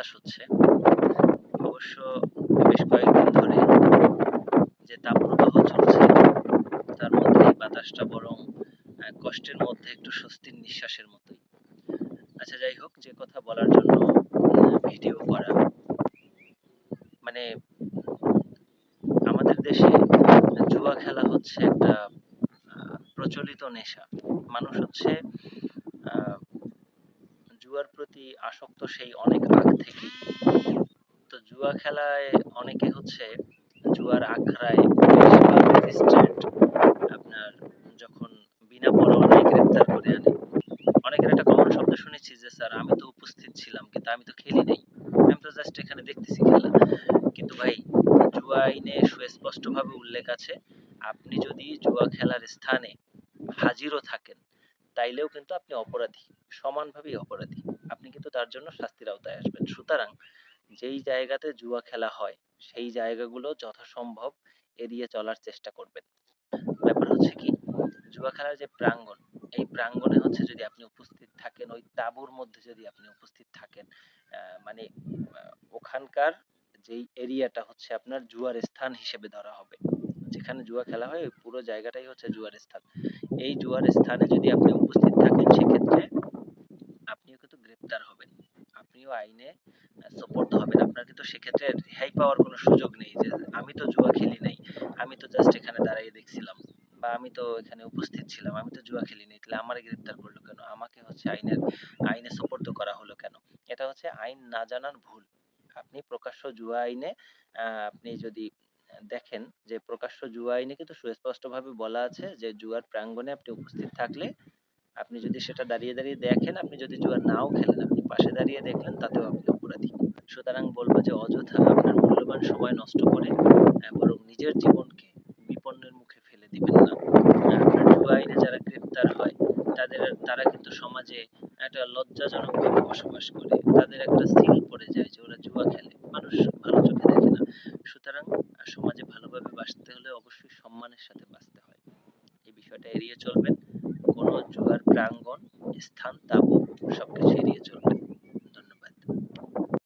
বাতাস হচ্ছে। অবশ্য বেশ কয়েকদিন ধরে যে তাপপ্রবাহ চলছে, তার মধ্যে এই বাতাসটা বরং কষ্টের মধ্যে একটু স্বস্তির নিঃশ্বাসের মতোই। আচ্ছা যাই হোক, যে কথা বলার জন্য ভিডিও করা। মানে আমাদের দেশে জুয়া খেলা হচ্ছে একটা প্রচলিত নেশা। মানুষ হচ্ছে জুয়ার প্রতি আসক্ত সেই অনেক আগ থেকে জুয়া খেলায় অনেকে হচ্ছে জুয়ার আখড়ায় আপনার যখন বিনা পরোয়ানায় গ্রেপ্তার করে আনে। অনেকের একটা কমন শব্দ শুনেছি যে, স্যার, আমি তো উপস্থিত ছিলাম, কিন্তু আমি তো খেলি নাই। আমি তো জাস্ট এখানে দেখতেছি খেলা। কিন্তু ভাই, জুয়া আইনে সুস্পষ্টভাবে উল্লেখ আছে, আপনি যদি জুয়া খেলার স্থানে হাজিরও থাকেন, তাইলেও কিন্তু আপনি অপরাধী, সমানভাবেই অপরাধী। আপনি কিন্তু তার জন্য শাস্তির আওতায় আসবেন। সুতরাং যেই জায়গাতে জুয়া খেলা হয়, সেই জায়গাগুলো যথাসম্ভব এড়িয়ে চলার চেষ্টা করবেন। ব্যাপার হচ্ছে কি, জুয়া খেলার যে প্রাঙ্গণ, এই প্রাঙ্গণে হচ্ছে যদি আপনি উপস্থিত থাকেন, ওই তাঁবুর মধ্যে যদি আপনি উপস্থিত থাকেন মানে ওখানকার যেই এরিয়াটা হচ্ছে আপনার জুয়ার স্থান হিসেবে ধরা হবে। যেখানে জুয়া খেলা হয়, ওই পুরো জায়গাটাই হচ্ছে জুয়ার স্থান। এই জুয়ার স্থানে যদি আপনি উপস্থিত থাকেন, সেক্ষেত্রে আপনিও কিন্তু গ্রেপ্তার হবেন। আপনিও আইনে সোপর্দ হবেন আপনার কিন্তু সেক্ষেত্রে রেহাই পাওয়ার কোনো সুযোগ নেই যে আমি তো জুয়া খেলি নাই, আমি তো জাস্ট এখানে দাঁড়িয়ে দেখছিলাম বা আমি তো এখানে উপস্থিত ছিলাম, আমি তো জুয়া খেলি নাই, তাহলে আমারে গ্রেপ্তার করল কেন? আমাকে হচ্ছে আইনের, আইনে সোপর্দ করা হলো কেন? এটা হচ্ছে আইন না জানার ভুল। আপনি প্রকাশ্য জুয়া আইনে আপনি যদি দেখেন যে প্রকাশ্য জুয়া আইনে কিন্তু সুস্পষ্টভাবে বলা আছে যে জুয়ার প্রাঙ্গণে আপনি উপস্থিত থাকলে আপনি যদি সেটা দাঁড়িয়ে দাঁড়িয়ে দেখেন আপনি যদি জুয়া নাও খেলেন আপনি পাশে দাঁড়িয়ে দেখলেন তাতেও আপনি অপরাধী। সুতরাং বলব যে অযথা আপনার মূল্যবান সময় নষ্ট করে আহ, বরং নিজের জীবনকে বিপন্নের মুখে ফেলে দিবেন না। আপনার জুয়া আইনে যারা গ্রেপ্তার হয় তাদের তারা কিন্তু সমাজে একটা লজ্জাজনক ভাবে বসবাস করে। তাদের একটা সিল পড়ে যায় যে ওরা জুয়া খেলে মানুষ ভালো চোখে দেখে না। সুতরাং সমাজে ভালোভাবে বাঁচতে হলে অবশ্যই সম্মানের সাথে বাঁচতে হয়। এই বিষয়টা এড়িয়ে চলবেন। কোনো জোয়ার প্রাঙ্গণ স্থান তাবু সবকিছু এড়িয়ে চলবেন